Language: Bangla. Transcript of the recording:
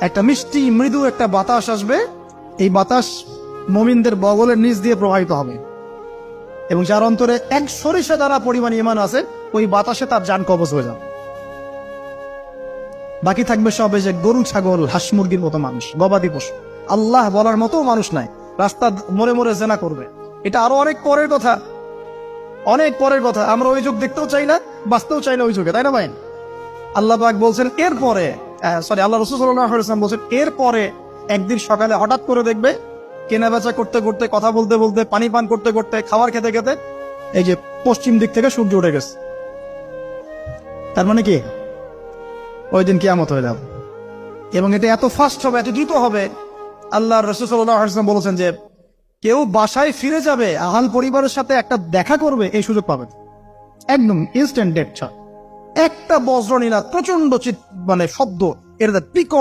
একটা মিষ্টি, মৃদু একটা বাতাস আসবে। এই বাতাস মমিনদের বগলের নিচ দিয়ে প্রবাহিত হবে। এবং যার অন্তরে এক সরিষা দ্বারা পরিমাণ ইমান আছে, ওই বাতাসে তার যান কবজ হয়ে যাবে। বাকি থাকবে সব যে গরু, ছাগল, হাঁস, মুরগির মতো মানুষ, গবাদি পশু। আল্লাহ বলার মতো মানুষ নাই। রাস্তা মরে মরে জেনা করবে। এটা আরও অনেক পরের কথা। অনেক পরের কথা। আমরা ওই যুগ দেখতেও চাই না, বাঁচতেও চাই না ওই যুগে, তাই না ভাই? আল্লাহ পাক বলছেন, এরপরে সরি আল্লাহ রসুল সাল্লাম বলছেন, এরপরে একদিন সকালে হঠাৎ করে দেখবে কেনা বেচা করতে করতে, কথা বলতে বলতে, পানি পান করতে করতে, খাবার খেতে খেতে এই যে পশ্চিম দিক থেকে সূর্য উঠে গেছে। তার মানে কি? ওই দিন কিয়ামত হয়ে যাবে। এবং এটা এত ফাস্ট হবে, এত দ্রুত হবে। আল্লাহ রসুল্লাহ বলেছেন যে, কেউ বাসায় ফিরে যাবে, আহাল পরিবারের সাথে একটা দেখা করবে, এই সুযোগ পাবে। একদম ইনস্ট্যান্ট ডেট একটা বজ্র বজ্রনীলা প্রচণ্ড মানে শব্দ। এর পিকট